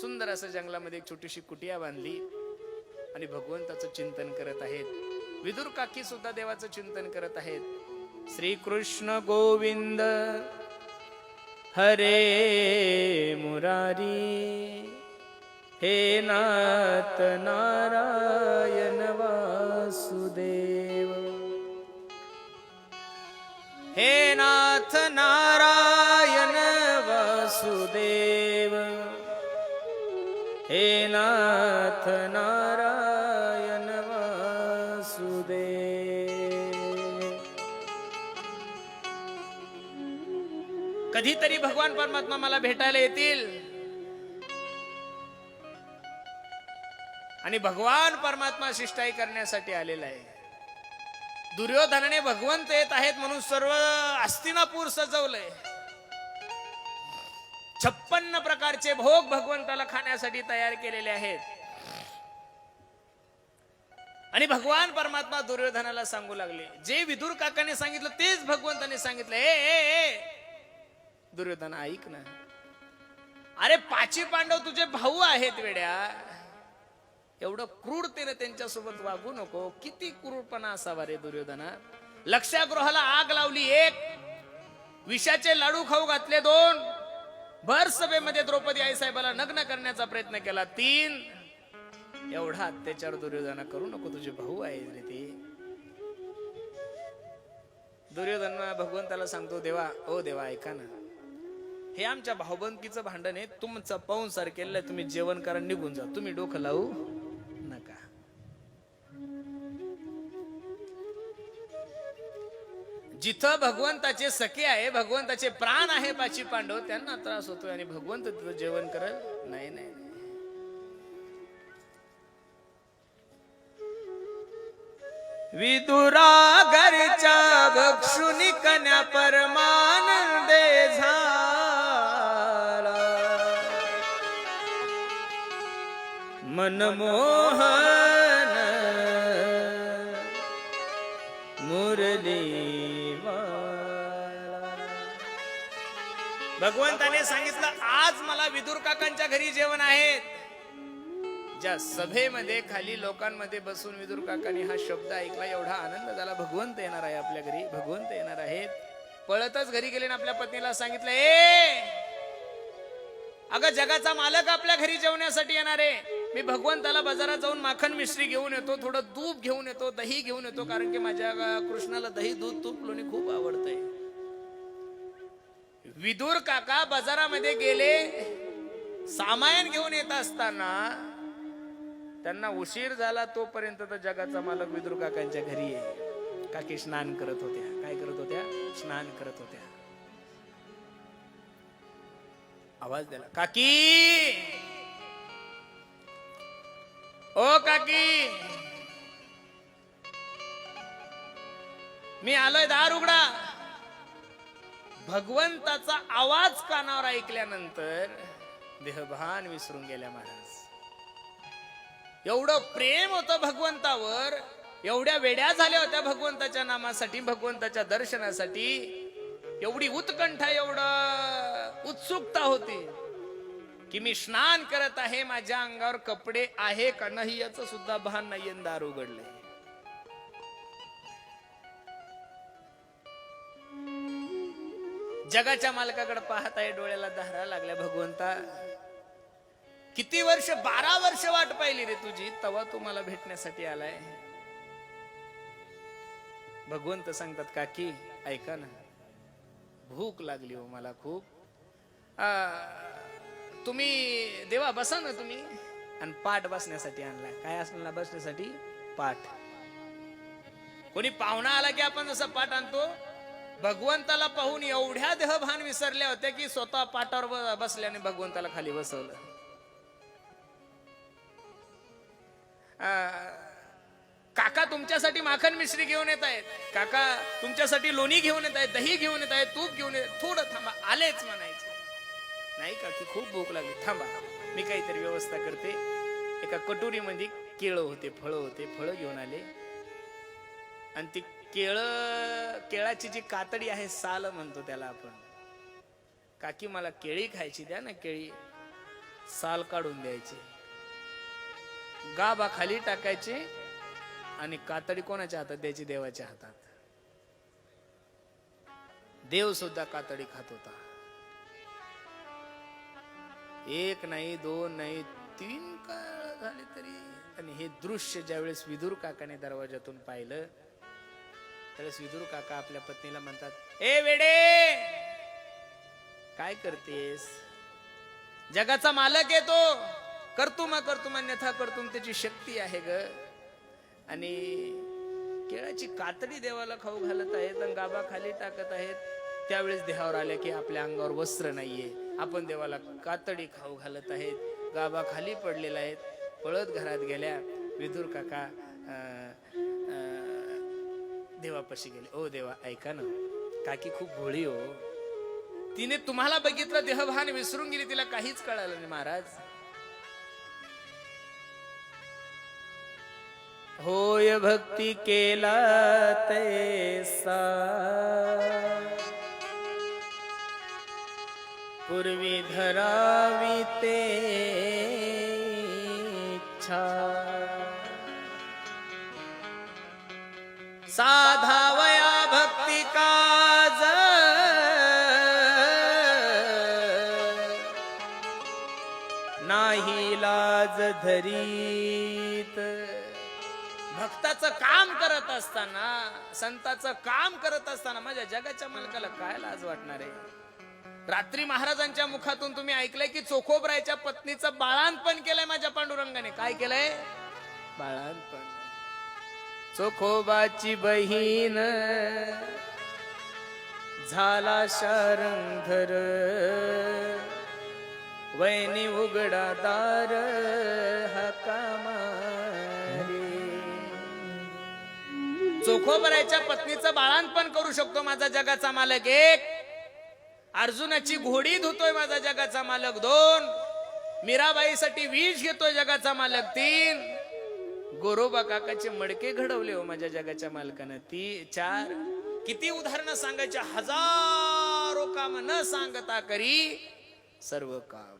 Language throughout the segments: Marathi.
सुंदर असं जंगलामध्ये एक छोटीशी कुटिया बांधली आणि भगवंताचं चिंतन करत आहेत. विदुर काकी सुद्धा देवाचं चिंतन करत आहेत. श्रीकृष्ण गोविंद हरे मुरारी हे नाथ नारायण वासुदेव. हे नाथ नारायण वासुदेव. नाथ नारायण वासुदेव। कधीतरी भगवान परमात्मा मला भेटायला येतील. आणि भगवान परमात्मा शिष्टाई करण्यासाठी आलेला आहे. दुर्योधनाने भगवंत येत आहेत म्हणून सर्व अस्तिनापूर सजवलंय. छप्पन्न प्रकारचे भोग भगवंताला खाण्यासाठी तयार केलेले आहेत. आणि भगवान परमात्मा दुर्योधनाला सांगू लागले. जे विदुर काकाने सांगितलं तेच भगवंताने सांगितलं. ए ए ए. दुर्योधन ऐक ना. अरे पाची पांडव तुझे भाऊ आहेत वेड्या. एवढं क्रूरतेने त्यांच्यासोबत वागू नको. किती क्रूरपणा असावा रे दुर्योधना. लक्षागृहाला आग लावली एक. विषाचे लाडू खाऊ घातले दोन. भर सभेमध्ये द्रौपदी आईसाहेबाला नग्न करण्याचा प्रयत्न केला. तीन. एवढा अत्याचार दुर्योधना करू नको तुझे भाऊ आहे रे ते. दुर्योधन भगवंताला सांगतो देवा ओ देवा ऐका ना. हे आमच्या भाऊबंदकीचं भांडण आहे. तुमचं पाहून सारखेलं केलं तुम्ही जेवण करा निघून जा. तुम्ही डोकं लावू नका. जिथं भगवंताचे सखे आहे भगवंताचे प्राण आहे पाची पांडव त्यांना त्रास होतोय आणि भगवंत तिथं जेवण करल नाही नाही. विदुरा घरच्या भक्षुनी कन्या परमानंदे झाला. मनमोहन मुरली भगवंताने सांगितलं आज मला विदुर काकांच्या घरी जेवण आहे. ज्या सभेमध्ये खाली लोकांमध्ये बसून विदुर काकांनी हा शब्द ऐकला एवढा आनंद झाला. भगवंत येणार आहे आपल्या घरी भगवंत येणार आहेत. पळतच घरी गेले ना आपल्या पत्नीला सांगितलं ए अगं जगाचा मालक आपल्या घरी जेवण्यासाठी येणार आहे. मी भगवंताला बाजारात जाऊन माखन मिश्री घेऊन येतो थोडं दूध घेऊन येतो दही घेऊन येतो कारण की माझ्या कृष्णाला दही दूध तूप लोणी खूप आवडतंय. विदूर काका बाजारामध्ये गेले सामायन घेऊन येत असताना त्यांना उशीर झाला तोपर्यंत तर जगाचा मालक विदुर काकांच्या घरी आहे काकी स्नान करत होत्या. काय करत होत्या? स्नान करत होत्या. आवाज दिला काकी! ओ काकी! मी आलोय दार उघडा. भगवंताचा आवाज कानावर ऐकल्यानंतर देहभान विसरून गेल्या महाराज. एवढं प्रेम होतं भगवंतावर एवढ्या वेड्या झाल्या होत्या भगवंताच्या नामासाठी भगवंताच्या दर्शनासाठी. एवढी उत्कंठा एवढं उत्सुकता होती की मी स्नान करत आहे माझ्या अंगावर कपडे आहे का नाही याच सुद्धा भान नाही दार उघडले. जगाच्या मालकाकडे पाहत आहे डोळ्याला धारा लागल्या भगवंता. किती वर्ष बारा वर्ष वाट पाहिली रे तुझी तवा तू मला भेटण्यासाठी आलाय. भगवंत सांगतात काकी ऐका ना भूक लागली हो मला खूप. तुम्ही देवा बसा ना तुम्ही. आणि पाठ बसण्यासाठी आणलाय. काय असणार बसण्यासाठी? पाठ. कोणी पाहुणा आला की आपण जसा पाठ आणतो भगवंताला पाहून एवढ्या देहभान विसरल्या होत्या की स्वतः पाठावर बसल्याने भगवंताला खाली बसवलं. काका तुमच्यासाठी माखन मिश्री घेऊन येत आहेत. काका तुमच्यासाठी लोणी घेऊन येत आहेत दही घेऊन येत आहेत तूप घेऊन येत थोडं थांबा आलेच म्हणायचे. नाही का की खूप भूक लागली. थांबा मी काहीतरी व्यवस्था करते. एका कटोरीमध्ये केळं होते फळं होते फळं घेऊन आले. आणि ती केळं केळाची जी कातडी आहे साल म्हणतो त्याला आपण. काकी मला केळी खायची द्या ना केळी साल काढून द्यायची. गाभा खाली टाकायची आणि कातडी कोणाच्या हातात? द्यायची देवाच्या हातात. देव सुद्धा कातडी खात होता. एक नाही दोन नाही तीन काळ झाले तरी. आणि हे दृश्य ज्यावेळेस विदुर काकाने दरवाजातून पाहिलं त्यावेळेस विदुर काका आपल्या पत्नीला म्हणतात ए वेडे! काय करतेस? जगाचा मालक आहे तो. करतो मा करतो अन्यथा करतो त्याची शक्ती आहे ग. आणि केळाची कातडी देवाला खाऊ घालत आहेत आणि गाबा खाली टाकत आहेत. त्यावेळेस देहावर आल्या की आपल्या अंगावर वस्त्र नाहीये. आपण देवाला कातडी खाऊ घालत आहेत. गाबा खाली पडलेला आहेत. पळत घरात गेल्या. विदूर काका देवापाशी गेले. ओ देवा ऐका ना. काकी खूप भोळी हो. तिने तुम्हाला बघितलं देहभान विसरून गेली. तिला काहीच कळालं नाही महाराज. होय भक्ती केला तैसा पूर्वी धरावी ते इच्छा. साधावया भक्ती काज. नाही लाज धरीत. भक्ताचं काम करत असताना संताचं काम करत असताना माझ्या जगाच्या मालकाला काय लाज वाटणार आहे? रात्री महाराजांच्या मुखातून तुम्ही ऐकलंय की चोखोबरायच्या पत्नीचं बाळांपण केलंय माझ्या पांडुरंगाने? काय केलंय? बाळांपण चोखोबाची बहीण झाला शारंधर वैनी उघडा दार चोखोबरायच्या पत्नीचं बाळांतपण करू शकतो माझा जगाचा मालक एक. अर्जुनाची घोडी धुतोय माझा जगाचा मालक दोन. मीराबाईसाठी विष घेतोय जगाचा मालक तीन. गोरोबा काकाचे मडके घडवले हो माझ्या जगाच्या मालकानं. ती चार. किती उदाहरणं सांगायचे? हजारो काम न सांगता करी सर्व काम.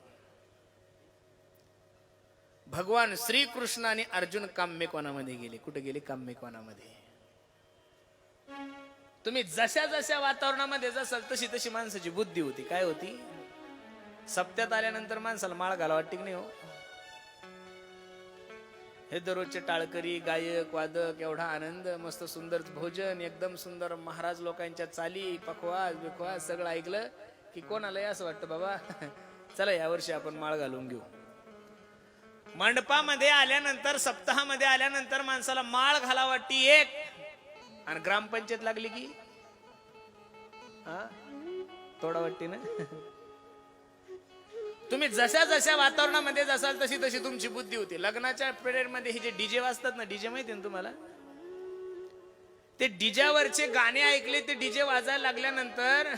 भगवान श्रीकृष्ण आणि अर्जुन काम्यकोणामध्ये गेले. कुठे गेले? काम्यकोणामध्ये तुम्ही जशा जशा वातावरणामध्ये जसाल तशी तशी माणसाची बुद्धी होती. काय होती? सप्त्यात आल्यानंतर माणसाला माळ घाला वाटते की नाही हो? हे दररोजचे टाळकरी गायक वादक एवढा आनंद मस्त सुंदर भोजन एकदम सुंदर महाराज लोकांच्या चाली पखवाज बिखवाज सगळं ऐकलं की कोणालाही असं वाटतं बाबा चला यावर्षी आपण माळ घालून घेऊ. मंडपामध्ये आल्यानंतर सप्ताहामध्ये आल्यानंतर माणसाला माळ घाला वाटती एक आणि ग्रामपंचायत लागली की? हा? थोडा वाटते ना तुम्ही जशा जशा वातावरणामध्ये जसाल तशी तशी तुमची बुद्धी होती. लग्नाच्या पिरियडमध्ये हे जे डीजे वाजतात ना डीजे माहिती ना तुम्हाला? ते डीजेवरचे गाणे ऐकले ते डीजे वाजायला लागल्यानंतर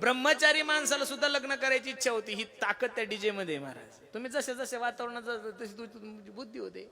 ब्रह्मचारी माणसाला सुद्धा लग्न करायची इच्छा होती. ही ताकद त्या डीजे मध्ये महाराज. तुम्ही जसे जसे वातावरणात तशी तुमची बुद्धी होते.